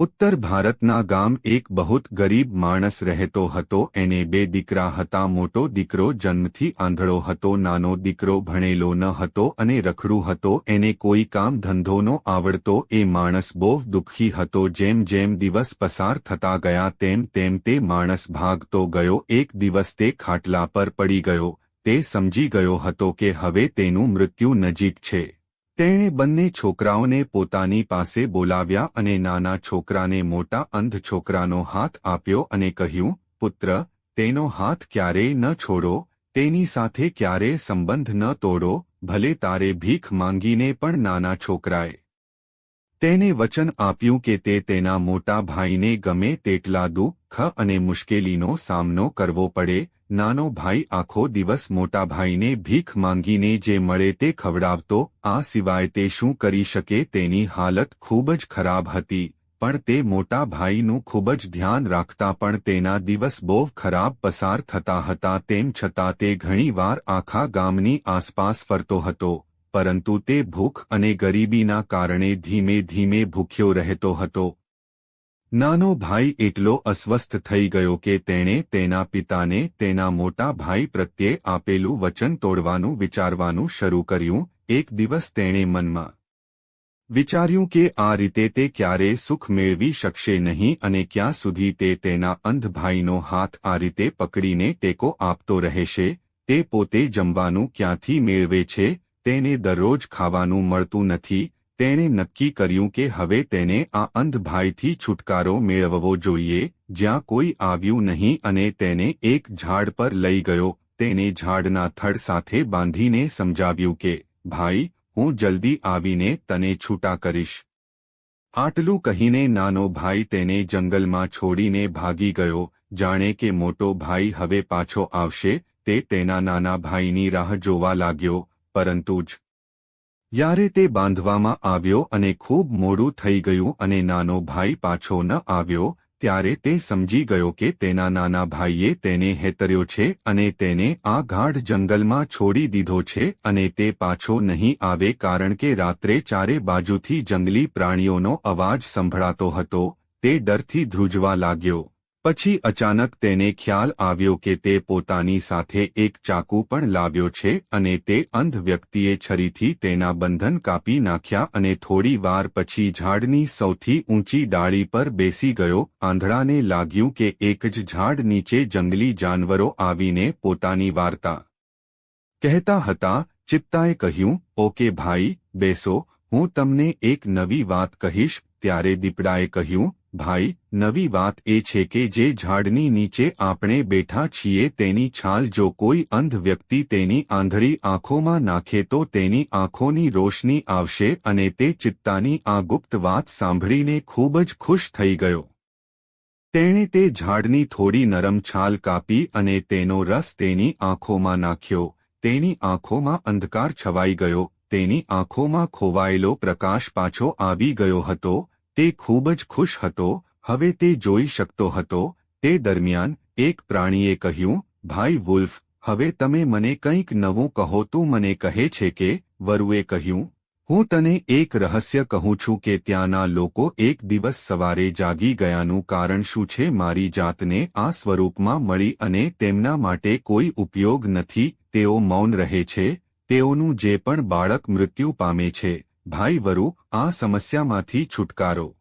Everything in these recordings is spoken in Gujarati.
ઉત્તર ભારતના ગામ એક બહુત ગરીબ માણસ રહેતો હતો, એને બે દીકરા હતા, મોટો દીકરો જન્મથી આંધળો હતો, નાનો દીકરો ભણેલો ન હતો અને રખડું હતો, એને કોઈ કામ ધંધોનો આવડતો, એ માણસ બહુ દુઃખી હતો, જેમ જેમ દિવસ પસાર થતા ગયા, તેમ તેમ તે માણસ ભાગતો ગયો, એક દિવસ તે ખાટલા પર પડી ગયો, તે સમજી ગયો હતો કે હવે તેનું મૃત્યુ નજીક છે. તેણે બંને છોકરાઓને પોતાની પાસે બોલાવ્યા અને નાના છોકરાને મોટા અંધ છોકરાનો હાથ આપ્યો અને કહ્યું, પુત્ર, તેનો હાથ ક્યારેય ન છોડો, તેની સાથે ક્યારેય સંબંધ ન તોડો, ભલે તારે ભીખ માંગીને પણ નાના છોકરાએ તેને વચન આપ્યું કે તે તેના મોટા ભાઈને ગમે તેટલા દુઃખ અને મુશ્કેલીનો સામનો કરવો પડે, નાનો ભાઈ આખો દિવસ મોટા ભાઈને ભીખ માંગીને જે મળે તે ખવડાવતો, આ સિવાય તે શું કરી શકે તેની હાલત ખૂબ જ ખરાબ હતી, પણ તે મોટા ભાઈનું ખૂબ જ ધ્યાન રાખતા પણ તેના દિવસ બહુ ખરાબ પસાર થતા હતા તેમ છતાં તે ઘણીવાર આખા ગામની આસપાસ ફરતો હતો. પરંતુ તે ભૂખ અને ગરીબીના કારણે ધીમે ધીમે ભૂખ્યો રહેતો હતો. નાનો ભાઈ એટલો અસ્વસ્થ થઈ ગયો કે તેણે તેના પિતાને તેના મોટા ભાઈ પ્રત્યે આપેલું વચન તોડવાનું વિચારવાનું શરૂ કર્યું, એક દિવસ તેણે મનમાં વિચાર્યું કે આ રીતે તે ક્યારેય સુખ મેળવી શકશે નહીં અને ક્યાં સુધી તે તેના અંધ ભાઈનો હાથ આ રીતે પકડીને ટેકો આપતો રહેશે, તે પોતે જમવાનું ક્યાંથી મેળવે છે તેને દરરોજ ખાવાનું મળતું નથી, તેણે નક્કી કર્યું કે હવે તેને આ અંધ ભાઈથી છુટકારો મેળવવો જોઈએ, જ્યાં કોઈ આવ્યું નહીં અને તેને એક ઝાડ પર લઈ ગયો, તેને ઝાડના થડ સાથે બાંધીને સમજાવ્યું કે, ભાઈ, હું જલ્દી આવીને તને છૂટા કરીશ. આટલું કહીને નાનો ભાઈ તેને જંગલમાં છોડીને ભાગી ગયો, જાણે કે મોટો ભાઈ હવે પાછો આવશે, તે તેના નાના ભાઈની રાહ જોવા લાગ્યો પરંતુ જ. યારે તે બાંધવામાં આવ્યો અને ખૂબ મોડું થઈ ગયું અને નાનો ભાઈ પાછો ન આવ્યો, ત્યારે તે સમજી ગયો કે તેના નાના ભાઈએ તેને હેતર્યો છે અને તેને આ ગાઢ જંગલમાં છોડી દીધો છે અને તે પાછો નહીં આવે કારણ કે રાત્રે ચારે બાજુથી જંગલી પ્રાણીઓનો અવાજ સંભળાતો હતો, તે ડરથી ધ્રુજવા લાગ્યો. પછી અચાનક તેને ખ્યાલ આવ્યો કે તે પોતાની સાથે એક ચાકુ પણ લાવ્યો છે અને તે અંધ વ્યક્તિએ છરીથી તેના બંધન કાપી નાખ્યા અને થોડી વાર પછી ઝાડની સૌથી ઊંચી ડાળી પર બેસી ગયો. આંધળાને લાગ્યું કે એક જ ઝાડ નીચે જંગલી જાનવરો આવીને પોતાની વાર્તા કહેતા હતા. ચિત્તાએ કહ્યું, ઓકે ભાઈ, બેસો, હું તમને એક નવી વાત કહીશ. ત્યારે દીપડાએ કહ્યું ભાઈ, નવી વાત એ છે કે જે ઝાડની નીચે આપણે બેઠા છીએ તેની છાલ જો કોઈ અંધ વ્યક્તિ તેની આંધળી આંખોમાં નાખે તો તેની આંખોની રોશની આવશે અને તે ચિત્તાની આ ગુપ્ત વાત સાંભળીને ખૂબ જ ખુશ થઈ ગયો. તેણે તે ઝાડની થોડી નરમ છાલ કાપી અને તેનો રસ તેની આંખોમાં નાખ્યો. તેની આંખોમાં અંધકાર છવાઈ ગયો. તેની આંખોમાં ખોવાયેલો પ્રકાશ પાછો આવી ગયો હતો. તે ખૂબ જ ખુશ હતો, હવે તે જોઈ શકતો હતો, તે દરમિયાન એક પ્રાણીએ કહ્યું, ભાઈ વુલ્ફ, હવે તમે મને કંઈક નવું કહો તું મને કહે છે કે, વરુએ કહ્યું. હું તને એક રહસ્ય કહું છું કે ત્યાંના લોકો એક દિવસ સવારે જાગી ગયાનું કારણ શું છે મારી જાતને આ સ્વરૂપમાં મળી અને તેમના માટે કોઈ ઉપયોગ નથી, તેઓ મૌન રહે છે, તેઓનું જે પણ બાળક મૃત્યુ પામે છે. ભાઈ વરુ, આ સમસ્યામાંથી છુટકારો.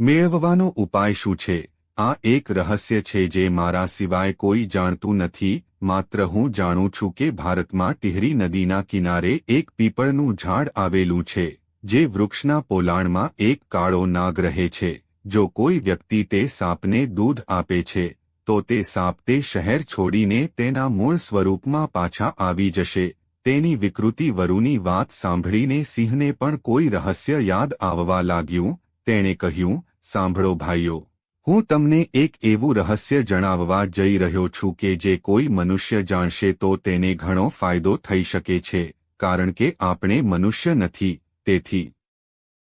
મેળવવાનો ઉપાય શું છે? આ એક રહસ્ય છે જે મારા સિવાય કોઈ જાણતું નથી, માત્ર હું જાણું છું કે ભારતમાં ટિહરી નદીના કિનારે એક પીપળનું ઝાડ આવેલું છે, જે વૃક્ષના પોલાણમાં એક કાળો નાગ રહે છે. જો કોઈ વ્યક્તિ તે સાપને દૂધ આપે છે, તો તે સાપ તે શહેર છોડીને તેના મૂળ સ્વરૂપમાં પાછા આવી જશે. તેની વિકૃતિ વરુની વાત સાંભળીને સિંહને પણ કોઈ રહસ્ય યાદ આવવા લાગ્યું, તેણે કહ્યું, સાંભળો ભાઈઓ, હું તમને એક એવું રહસ્ય જણાવવા જઈ રહ્યો છું કે જે કોઈ મનુષ્ય જાણશે તો તેને ઘણો ફાયદો થઈ શકે છે, કારણ કે આપણે મનુષ્ય નથી, તેથી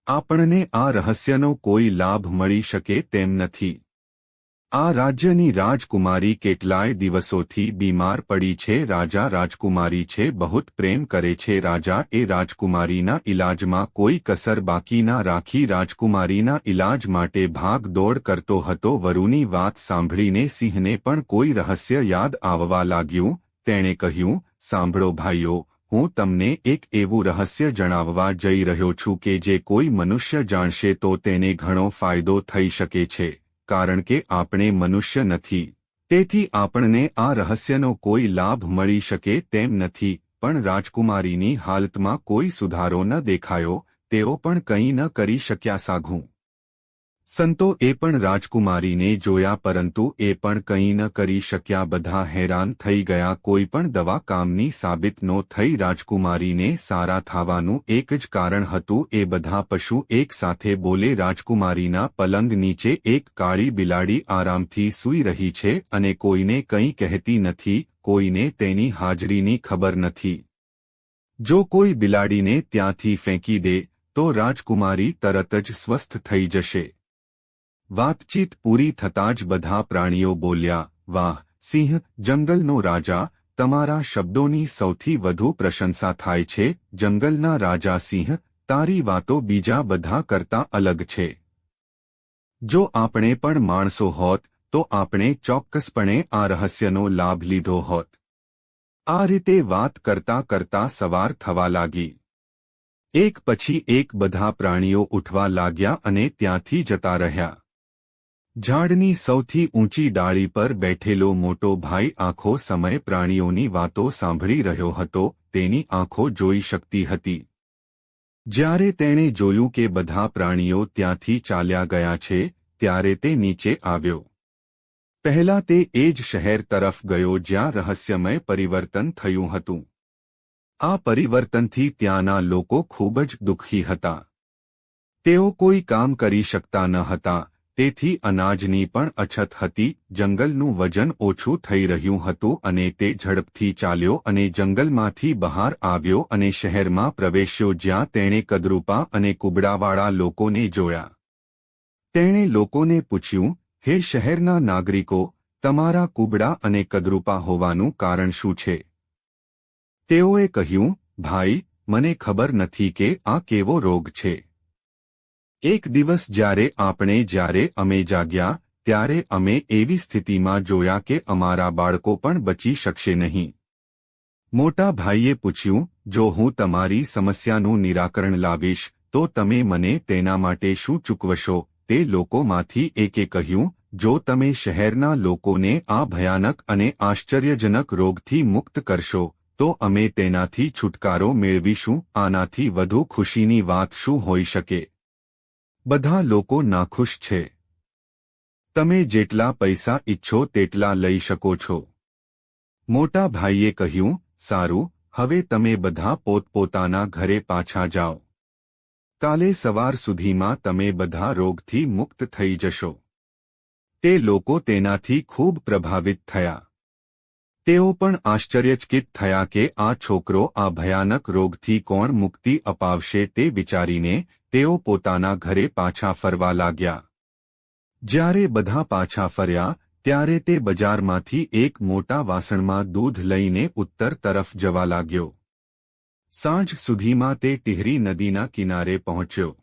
આપણને આ રહસ્યનો કોઈ લાભ મળી શકે તેમ નથી. આ રાજ્યની રાજકુમારી કેટલાય દિવસોથી બીમાર પડી છે. રાજા રાજકુમારી છે, બહુત પ્રેમ કરે છે. રાજા એ રાજકુમારીના ઇલાજમાં કોઈ કસર બાકી ના રાખી રાજકુમારીના ઇલાજ માટે ભાગ દોડ કરતો હતો. વરુની વાત સાંભળીને સિંહને પણ કોઈ રહસ્ય યાદ આવવા લાગ્યું. તેણે કહ્યું, સાંભળો ભાઈઓ, હું તમને એક એવું રહસ્ય જણાવવા જઈ રહ્યો છું કે જે કોઈ મનુષ્ય જાણશે તો તેને ઘણો ફાયદો થઈ શકે છે. કારણ કે આપણે મનુષ્ય નથી. તેથી આપણને આ રહસ્યનો કોઈ લાભ મળી શકે તેમ નથી, પણ રાજકુમારીની હાલતમાં કોઈ સુધારો ન દેખાયો, તેઓ પણ કંઈ ન કરી શક્યા સાઘું. સંતો એ પણ રાજકુમારીને જોયા પરંતુ એ પણ કંઈ ન કરી શક્યા. બધા હેરાન થઈ ગયા. કોઈ પણ દવા કામની સાબિત નો થઈ. રાજકુમારીને સારા થવાનું એક જ કારણ હતું. એ બધા પશુ એક સાથે બોલે, રાજકુમારીના પલંગ નીચે એક કાળી બિલાડી આરામથી સૂઈ રહી છે અને કોઈને કંઈ કહેતી નથી. કોઈને તેની હાજરીની ખબર નથી. જો કોઈ બિલાડીને ત્યાંથી ફેંકી દે, તો રાજકુમારી તરત જ સ્વસ્થ થઈ જશે. વાતચીત પૂરી થતાં જ બધા પ્રાણીઓ બોલ્યા, વાહ, સિંહ, જંગલનો રાજા, તમારા શબ્દોની સૌથી વધુ પ્રશંસા થાય છે, જંગલના રાજા સિંહ, તારી વાતો બીજા બધા કરતા અલગ છે. જો આપણે પણ માણસો હોત, તો આપણે ચોક્કસપણે આ રહસ્યનો લાભ લીધો હોત. આ રીતે વાત કરતા કરતા સવાર થવા લાગી. એક પછી એક બધા પ્રાણીઓ ઉઠવા લાગ્યા અને ત્યાંથી જતા રહ્યા. ઝાડની સૌથી ઊંચી ડાળી પર બેઠેલો મોટો ભાઈ આખો સમય પ્રાણીઓની વાતો સાંભળી રહ્યો હતો, તેની આંખો જોઈ શકતી હતી. જ્યારે તેણે જોયું કે બધા પ્રાણીઓ ત્યાંથી ચાલ્યા ગયા છે, ત્યારે તે નીચે આવ્યો. પહેલા તે એ જ શહેર તરફ ગયો જ્યાં રહસ્યમય પરિવર્તન થયું હતું. આ પરિવર્તનથી ત્યાંના લોકો ખૂબ જ દુઃખી હતા. તેઓ કોઈ કામ કરી શકતા ન હતા તેથી અનાજની પણ અછત હતી. જંગલનું વજન ઓછું થઈ રહ્યું હતું અને તે ઝડપથી ચાલ્યો અને જંગલમાંથી બહાર આવ્યો અને શહેરમાં પ્રવેશ્યો જ્યાં તેણે કદરૂપા અને કુબડાવાળા લોકોને જોયા. તેણે લોકોને પૂછ્યું, હે શહેરના નાગરિકો, તમારા કુબડા અને કદરૂપા હોવાનું કારણ શું છે? તેઓએ કહ્યું, ભાઈ, મને ખબર નથી કે આ કેવો રોગ છે. એક દિવસ જ્યારે આપણે જ્યારે અમે જાગ્યા, ત્યારે અમે એવી સ્થિતિમાં જોયા કે અમારા બાળકો પણ બચી શકશે નહીં. મોટા ભાઈએ પૂછ્યું, જો હું તમારી સમસ્યાનું નિરાકરણ લાવીશ, તો તમે મને તેના માટે શું ચૂકવશો? તે લોકોમાંથી એકે કહ્યું, જો તમે શહેરના લોકોને આ ભયાનક અને આશ્ચર્યજનક રોગથી મુક્ત કરશો, તો અમે તેનાથી છુટકારો મેળવીશું, આનાથી વધુ ખુશીની વાત શું હોઈ શકે? બધા લોકો નાખુશ છે. તમે જેટલા પૈસા ઈચ્છો તેટલા લઈ શકો છો. મોટા ભાઈએ કહ્યું, સારું, હવે તમે બધા પોતપોતાના ઘરે પાછા જાઓ. કાલે સવાર સુધીમાં તમે બધા રોગથી મુક્ત થઈ જશો. તે લોકો તેનાથી ખૂબ પ્રભાવિત થયા. તેઓ પણ આશ્ચર્યચકિત થયા કે આ છોકરો આ ભયાનક રોગથી કોણ મુક્તિ અપાવશે તે વિચારીને તેઓ પોતાના ઘરે પાછા ફરવા લાગ્યા. જ્યારે બધા પાછા ફર્યા, ત્યારે તે બજારમાંથી એક મોટા વાસણમાં દૂધ લઈને ઉત્તર તરફ જવા લાગ્યો. સાંજ સુધીમાં તે ટિહરી નદીના કિનારે પહોંચ્યો.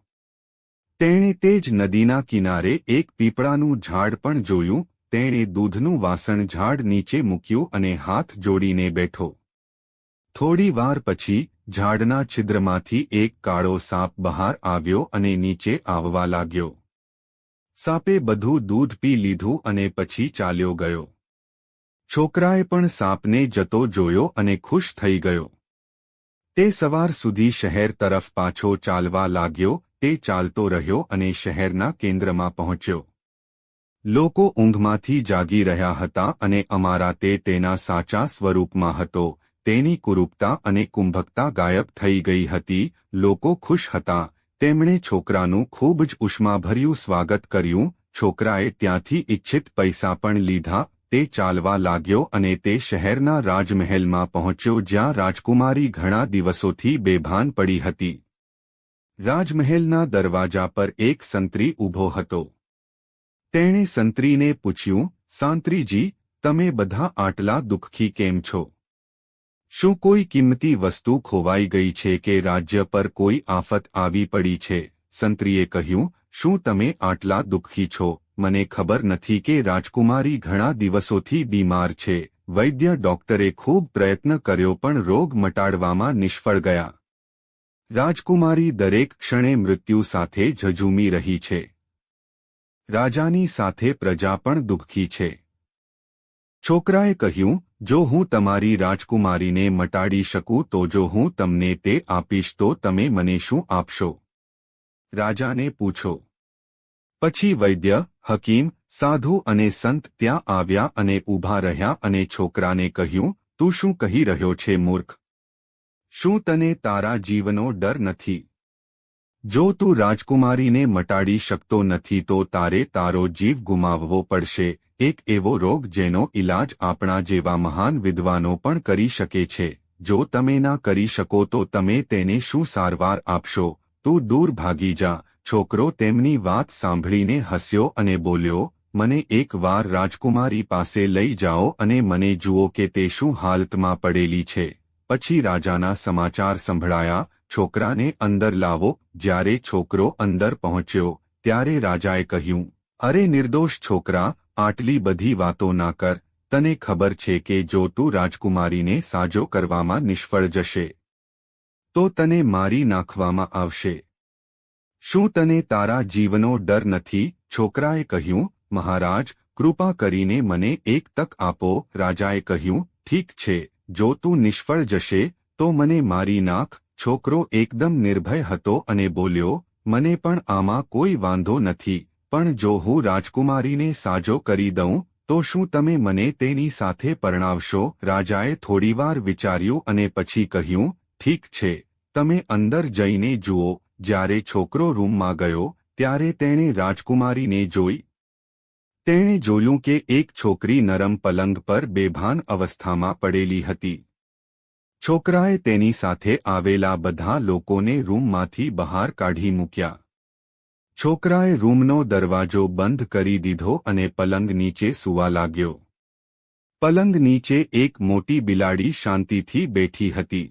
તેણે તે જ નદીના કિનારે એક પીપળાનું ઝાડ પણ જોયું તેણે દૂધનું વાસણ ઝાડ નીચે મૂક્યું અને હાથ જોડીને બેઠો. થોડી વાર પછી, ઝાડના છિદ્રમાંથી એક કાળો સાપ બહાર આવ્યો અને નીચે આવવા લાગ્યો. સાપે બધું દૂધ પી લીધું અને પછી ચાલ્યો ગયો. છોકરાએ પણ સાપને જતો જોયો અને ખુશ થઈ ગયો. તે સવાર સુધી શહેર તરફ પાછો ચાલવા લાગ્યો, તે ચાલતો રહ્યો અને શહેરના કેન્દ્રમાં પહોંચ્યો. લોકો ઊંઘમાંથી જાગી રહ્યા હતા અને અમારા તે તેના સાચા સ્વરૂપમાં હતો, તેની કુરૂપતા અને કુંભકતા ગાયબ થઈ ગઈ હતી, લોકો ખુશ હતા, તેમણે છોકરાનું ખૂબ જ ઉષ્માભર્યું સ્વાગત કર્યું, છોકરાએ ત્યાંથી ઇચ્છિત પૈસા પણ લીધા, તે ચાલવા લાગ્યો અને તે શહેરના રાજમહેલમાં પહોંચ્યો જ્યાં રાજકુમારી ઘણા દિવસોથી બેભાન પડી હતી. રાજમહેલના દરવાજા પર એક સંત્રી ઊભો હતો. તેણે સંત્રીને પૂછ્યું, સાંત્રીજી, તમે બધા આટલા દુઃખી કેમ છો? શું કોઈ કિંમતી વસ્તુ ખોવાઈ ગઈ છે કે રાજ્ય પર કોઈ આફત આવી પડી છે? સંત્રીએ કહ્યું, શું તમે આટલા દુઃખી છો? મને ખબર નથી કે રાજકુમારી ઘણા દિવસોથી બીમાર છે. વૈદ્ય ડોક્ટરે ખૂબ પ્રયત્ન કર્યો પણ રોગ મટાડવામાં નિષ્ફળ ગયા. રાજકુમારી દરેક ક્ષણે મૃત્યુ સાથે ઝઝૂમી રહી છે. રાજાની સાથે પ્રજા પણ દુઃખી છે. છોકરાએ કહ્યું, જો હું તમારી રાજકુમારીને મટાડી શકું તો જો હું તમને તે આપીશ તો તમે મને શું આપશો? રાજાને પૂછો. પછી વૈદ્ય, હકીમ, સાધુ અને સંત ત્યાં આવ્યા અને ઊભા રહ્યા અને છોકરાને કહ્યું, તું શું કહી રહ્યો છે મૂર્ખ? શું તને તારા જીવનો ડર નથી? જો તું રાજકુમારીને મટાડી શકતો નથી તો તારે તારો જીવ ગુમાવવો પડશે, એક એવો રોગ જેનો ઇલાજ આપણા જેવા મહાન વિદ્વાનો પણ કરી શકે છે. જો તમે ના કરી શકો તો તમે તેને શું સારવાર આપશો? તું દૂર ભાગી જા. છોકરો તેમની વાત સાંભળીને હસ્યો અને બોલ્યો, મને એક વાર રાજકુમારી પાસે લઈ જાઓ અને મને જુઓ કે તે શું હાલતમાં પડેલી છે. પછી રાજાના સમાચાર સંભળાયા છોકરાને અંદર લાવો, જ્યારે છોકરો અંદર પહોંચ્યો, ત્યારે રાજાએ કહ્યું, અરે નિર્દોષ છોકરા, આટલી બધી વાતો ના કર, તને ખબર છે કે જો તું રાજકુમારીને સાજો કરવામાં નિષ્ફળ જશે, તો તને મારી નાખવામાં આવશે. શું તને તારા જીવનો ડર નથી? છોકરાએ કહ્યું, મહારાજ, કૃપા કરીને મને એક તક આપો. રાજાએ કહ્યું, ઠીક છે, જો તું નિષ્ફળ જશે, તો મને મારી નાખ છોકરો એકદમ નિર્ભય હતો અને બોલ્યો, મને પણ આમાં કોઈ વાંધો નથી, પણ જો હું રાજકુમારીને સાજો કરી દઉં, તો શું તમે મને તેની સાથે પરણાવશો? રાજાએ થોડીવાર વિચાર્યું અને પછી કહ્યું, ઠીક છે, તમે અંદર જઈને જુઓ, જ્યારે છોકરો રૂમમાં ગયો, ત્યારે તેણે રાજકુમારીને જોઈ. તેણે જોયું કે એક છોકરી નરમ પલંગ પર બેભાન અવસ્થામાં પડેલી હતી. છોકરાએ તેની સાથે આવેલા બધા લોકોને રૂમમાંથી બહાર કાઢી મૂક્યા. છોકરાએ રૂમનો દરવાજો બંધ કરી દીધો અને પલંગ નીચે સૂવા લાગ્યો. પલંગ નીચે એક મોટી બિલાડી શાંતિથી બેઠી હતી.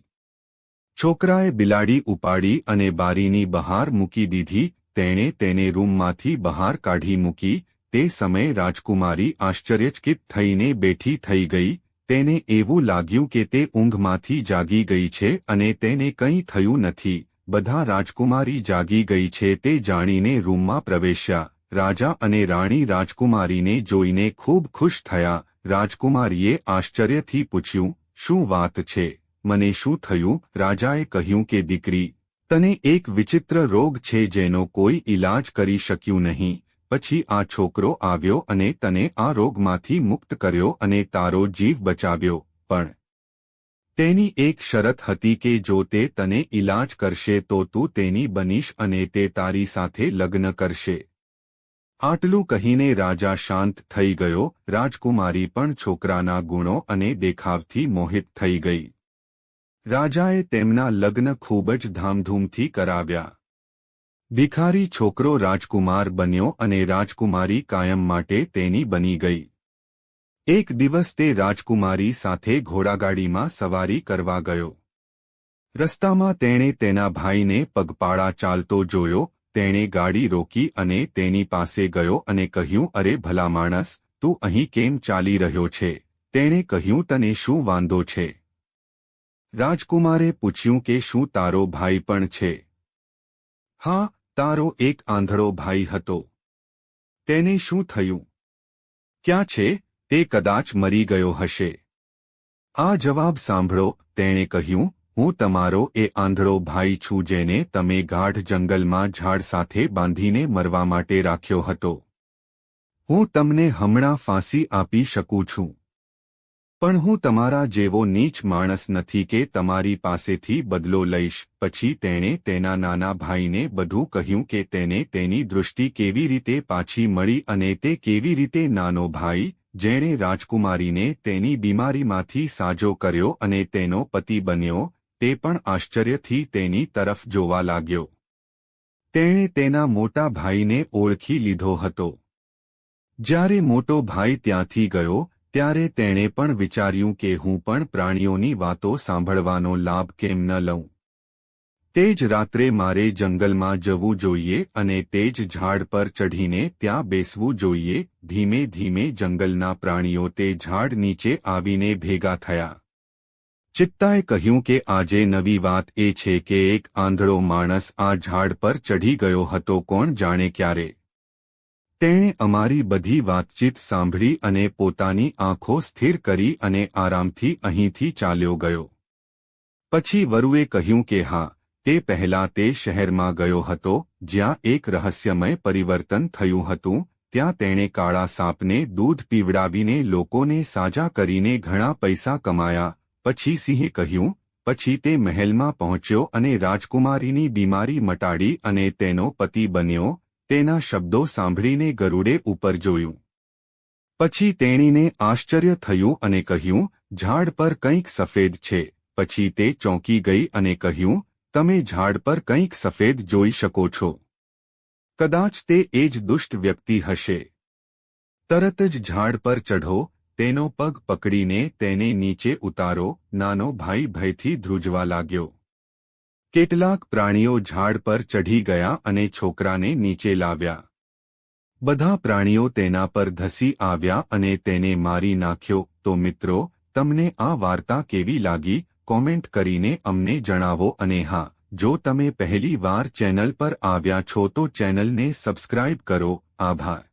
છોકરાએ બિલાડી ઉપાડી અને બારીની બહાર મૂકી દીધી, તેણે તેને રૂમમાંથી બહાર કાઢી મૂકી, તે સમયે રાજકુમારી આશ્ચર્યચકિત થઈને બેઠી થઈ ગઈ તેને એવું લાગ્યું કે તે ઊંઘમાંથી જાગી ગઈ છે અને તેને કંઈ થયું નથી. બધા રાજકુમારી જાગી ગઈ છે તે જાણીને રૂમમાં પ્રવેશ્યા. રાજા અને રાણી રાજકુમારીને જોઈને ખૂબ ખુશ થયા. રાજકુમારીએ આશ્ચર્યથી પૂછ્યું, શું વાત છે? મને શું થયું? રાજાએ કહ્યું કે દીકરી, તને એક વિચિત્ર રોગ છે જેનો કોઈ ઇલાજ કરી શક્યું નહીં. પછી આ છોકરો આવ્યો અને તને આ રોગમાંથી મુક્ત કર્યો અને તારો જીવ બચાવ્યો, પણ તેની એક શરત હતી કે જો તે તને ઇલાજ કરશે તો તું તેની બનીશ અને તે તારી સાથે લગ્ન કરશે. આટલું કહીને રાજા શાંત થઈ ગયો, રાજકુમારી પણ છોકરાના ગુણો અને દેખાવથી મોહિત થઈ ગઈ. રાજાએ તેમના લગ્ન ખૂબ જ ધામધૂમથી કરાવ્યા. ભિખારી છોકરો રાજકુમાર બન્યો અને રાજકુમારી કાયમ માટે તેની બની ગઈ. એક દિવસ તે રાજકુમારી સાથે ઘોડાગાડીમાં સવારી કરવા ગયો. રસ્તામાં તેણે તેના ભાઈને પગપાળા ચાલતો જોયો, તેણે ગાડી રોકી અને તેની પાસે ગયો અને કહ્યું, અરે ભલા માણસ, તું અહીં કેમ ચાલી રહ્યો છે? તેણે કહ્યું, તને શું વાંધો છે? રાજકુમારે પૂછ્યું કે શું તારો ભાઈ પણ છે? હા તારો એક આંધળો ભાઈ હતો. તેને શું થયું? ક્યાં છે? તે કદાચ મરી ગયો હશે. આ જવાબ સાંભળો, તેણે કહ્યું, હું તમારો એ આંધળો ભાઈ છું જેને તમે ગાઢ જંગલમાં ઝાડ સાથે બાંધીને મરવા માટે રાખ્યો હતો. હું તમને હમણાં ફાંસી આપી શકું છું. પણ હું તમારા જેવો નીચ માણસ નથી કે તમારી પાસેથી બદલો લઈશ. પછી તેણે તેના નાના ભાઈને બધું કહ્યું કે તેને તેની દૃષ્ટિ કેવી રીતે પાછી મળી અને તે કેવી રીતે નાનો ભાઈ, જેણે રાજકુમારીને તેની બીમારીમાંથી સાજો કર્યો અને તેનો પતિ બન્યો, તે પણ આશ્ચર્યથી તેની તરફ જોવા લાગ્યો. તેણે તેના મોટા ભાઈને ઓળખી લીધો હતો. જ્યારે મોટો ભાઈ ત્યાંથી ગયો ત્યારે તેણે પણ વિચાર્યું કે હું પણ પ્રાણીઓની વાતો સાંભળવાનો લાભ કેમ ન લઉં. તે જ રાત્રે મારે જંગલમાં જવું જોઈએ અને તે જ ઝાડ પર ચઢીને ત્યાં બેસવું જોઈએ. ધીમે ધીમે જંગલના પ્રાણીઓ તે ઝાડ નીચે આવીને ભેગા થયા. ચિત્તાએ કહ્યું કે આજે નવી વાત એ છે કે એક આંધળો માણસ આ ઝાડ પર ચઢી ગયો હતો. કોણ જાણે ક્યારે? તેણે અમારી બધી વાતચીત સાંભળી અને પોતાની આંખો સ્થિર કરી અને આરામથી અહીંથી ચાલ્યો ગયો. પછી વરુએ કહ્યું કે હા, તે પહેલા તે શહેરમાં ગયો હતો, જ્યાં એક રહસ્યમય પરિવર્તન થયું હતું, ત્યાં તેણે કાળા સાપને દૂધ પીવડાવીને લોકોને સાજા કરીને ઘણા પૈસા કમાયા, પછી સિંહે કહ્યું, પછી તે મહેલમાં પહોંચ્યો અને રાજકુમારીની બીમારી મટાડી અને તેનો પતિ બન્યો તેના શબ્દો સાંભળીને ગરુડે ઉપર જોયું. પછી તેણીને આશ્ચર્ય થયું અને કહ્યું, ઝાડ પર કંઈક સફેદ છે. પછી તે ચોંકી ગઈ અને કહ્યું, તમે ઝાડ પર કંઈક સફેદ જોઈ શકો છો. કદાચ તે એ જ દુષ્ટ વ્યક્તિ હશે. તરત જ ઝાડ પર ચઢો, તેનો પગ પકડીને તેને નીચે ઉતારો, નાનો ભાઈ ભયથી ધ્રુજવા લાગ્યો. કેટલાક પ્રાણીઓ ઝાડ પર ચઢી ગયા અને છોકરાને નીચે લાવ્યા. બધા પ્રાણીઓ તેના પર ધસી આવ્યા અને તેને મારી નાખ્યો. તો મિત્રો, તમને આ વાર્તા કેવી લાગી? કોમેન્ટ કરીને અમને જણાવો અને હા, જો તમે પહેલી વાર ચેનલ પર આવ્યા છો તો ચેનલને સબસ્ક્રાઇબ કરો. આભાર.